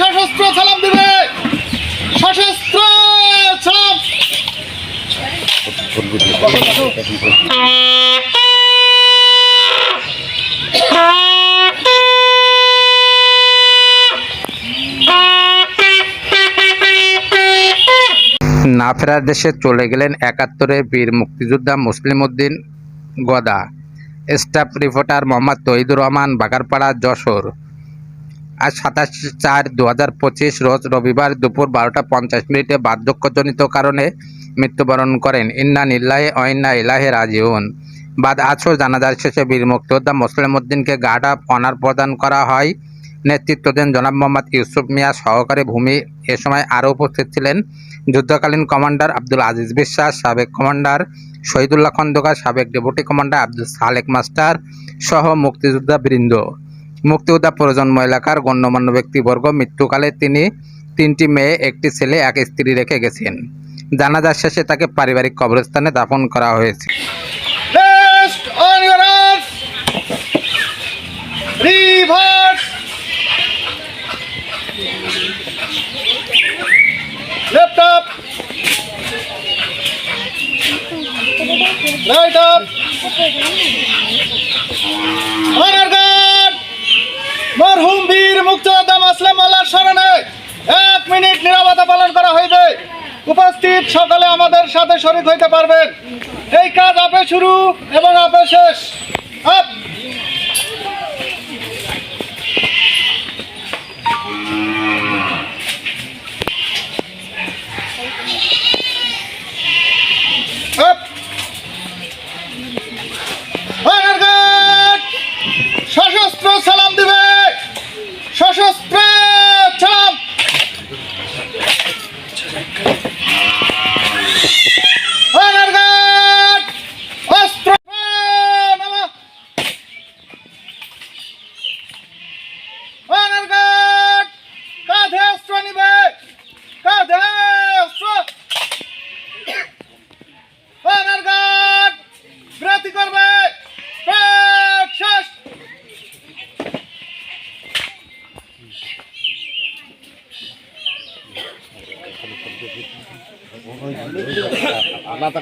সশস্ত্র সালাম দিবে। সশস্ত্র সালাম। না ফেরার দেশে চলে গেলেন একাত্তরে বীর মুক্তিযোদ্ধা মুসলিম উদ্দিন গদা। Staff reporter Mohammad Tahidur Rahman, Bagharpara, Jessore. আজ সাতাশ চার দু হাজার পঁচিশ রোজ রবিবার দুপুর বারোটা পঞ্চাশ মিনিটে বার্ধক্যজনিত কারণে মৃত্যুবরণ করেন। ইন্না নিল্লাহে অইন্না ইলাহে রাজিউন। বাদ আছর জানাজার শেষে বীর মুক্তিযোদ্ধা মুসলিম উদ্দিনকে গার্ড অফ অনার প্রদান করা হয়। নেতৃত্ব দেন জনাব মোহাম্মদ ইউসুফ মিয়া সহকারী ভূমি এ সময় আরও উপস্থিত ছিলেন। যুদ্ধকালীন কমান্ডার আব্দুল আজিজ বিশ্বাস, সাবেক কমান্ডার শহীদুল্লাহ খন্দকার, সাবেক deputy commander Abdul Salek master সহ মুক্তিযোদ্ধা বৃন্দ। মুক্তিযোদ্ধা প্রজন্ম এলাকার গণ্যমান্য ব্যক্তিবর্গ মৃত্যুকালে তিনি তিনটি মেয়ে, একটি ছেলে, এক স্ত্রী রেখে গেছেন জানাজার শেষে তাকে পারিবারিক কবরস্থানে দাফন করা হয়েছে. Right up. Honor. মুক্তিযোদ্ধা মাসলাম আল্লাহর স্মরণে এক মিনিট নিরাপত্তা পালন করা হইবে। উপস্থিত সকলে আমাদের সাথে শরীর হইতে পারবেন। এই কাজ আপে শুরু এবং আপে শেষ। আপ! আলাদা